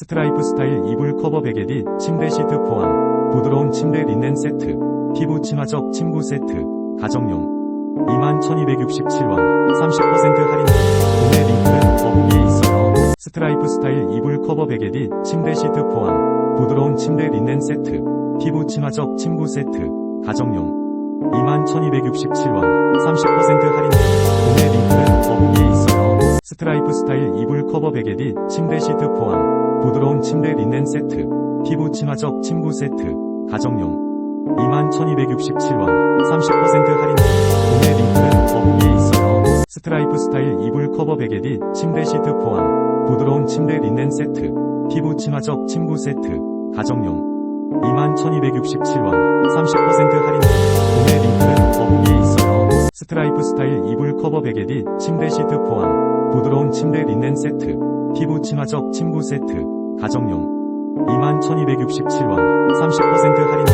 스트라이프 스타일 이불 커버 베개디 침대 시트 포함 부드러운 침대 린넨 세트 피부 친화적 침구 세트 가정용. 21,267원 30% 할인. 구매 링크는 더보기에 있어요. 스트라이프 스타일 이불 커버 베개디 침대 시트 포함 부드러운 침대 린넨 세트 피부 친화적 침구 세트 가정용. 21,267원 30% 할인 스트라이프 스타일 이불 커버 베개디 침대 시트 포함 부드러운 침대 린넨 세트 피부 친화적 침구 세트 가정용. 21,267원 30% 할인. 구매 링크는 더보기에 있어요. 스트라이프 스타일 이불 커버 베개디 침대 시트 포함 부드러운 침대 린넨 세트 피부 친화적 침구 세트 가정용. 21,267원 30% 할인. 구매 링크는 더보기에 있어요. 스트라이프 스타일 이불 커버 베개디 침대 시트 포함 부드러운 침대 린넨 세트 피부 친화적 침구 세트 가정용. 21,267원 30% 할인